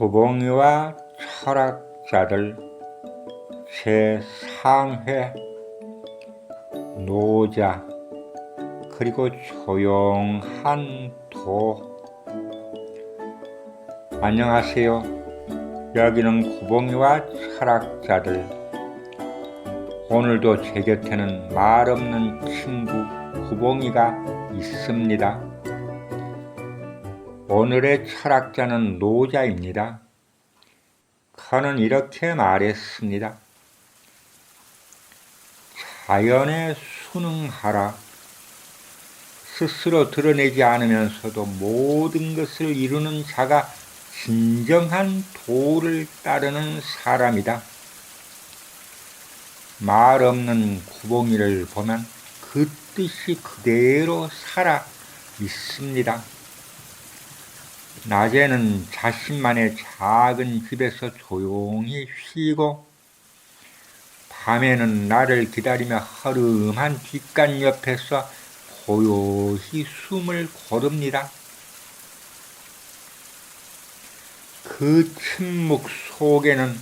구봉이와 철학자들 제3회 노자 그리고 조용한 도 안녕하세요. 여기는 구봉이와 철학자들 오늘도 제 곁에는 말 없는 친구 구봉이가 있습니다. 오늘의 철학자는 노자입니다. 그는 이렇게 말했습니다. 자연에 순응하라. 스스로 드러내지 않으면서도 모든 것을 이루는 자가 진정한 도를 따르는 사람이다. 말 없는 구봉이를 보면 그 뜻이 그대로 살아 있습니다. 낮에는 자신만의 작은 집에서 조용히 쉬고 밤에는 나를 기다리며 허름한 뒷간 옆에서 고요히 숨을 고릅니다. 그 침묵 속에는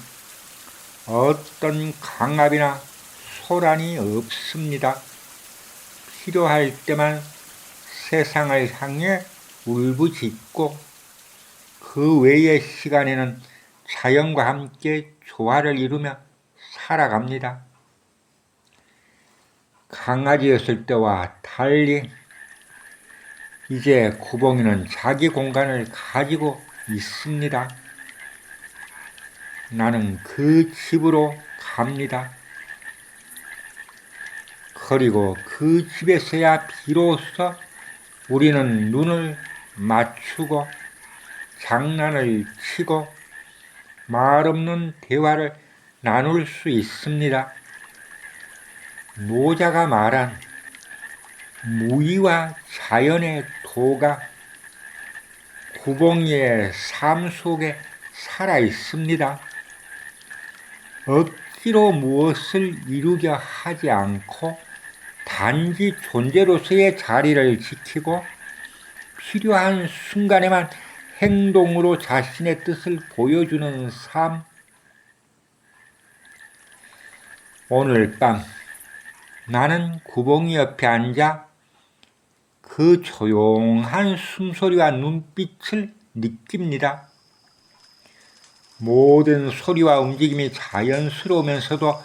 어떤 강압이나 소란이 없습니다. 필요할 때만 세상을 향해 울부짖고 그 외의 시간에는 자연과 함께 조화를 이루며 살아갑니다. 강아지였을 때와 달리 이제 구봉이는 자기 공간을 가지고 있습니다. 나는 그 집으로 갑니다. 그리고 그 집에서야 비로소 우리는 눈을 맞추고 장난을 치고 말 없는 대화를 나눌 수 있습니다. 노자가 말한 무의와 자연의 도가 구봉이의 삶 속에 살아 있습니다. 억지로 무엇을 이루려 하지 않고 단지 존재로서의 자리를 지키고 필요한 순간에만 행동으로 자신의 뜻을 보여주는 삶. 오늘 밤 나는 구봉이 옆에 앉아 그 조용한 숨소리와 눈빛을 느낍니다. 모든 소리와 움직임이 자연스러우면서도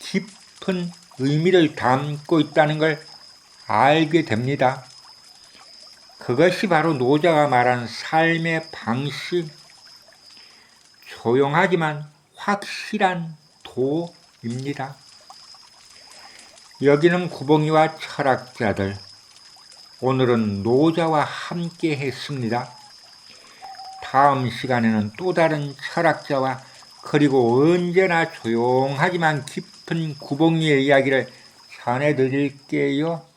깊은 의미를 담고 있다는 걸 알게 됩니다. 그것이 바로 노자가 말한 삶의 방식, 조용하지만 확실한 도입니다. 여기는 구봉이와 철학자들, 오늘은 노자와 함께 했습니다. 다음 시간에는 또 다른 철학자와 그리고 언제나 조용하지만 깊은 구봉이의 이야기를 전해드릴게요.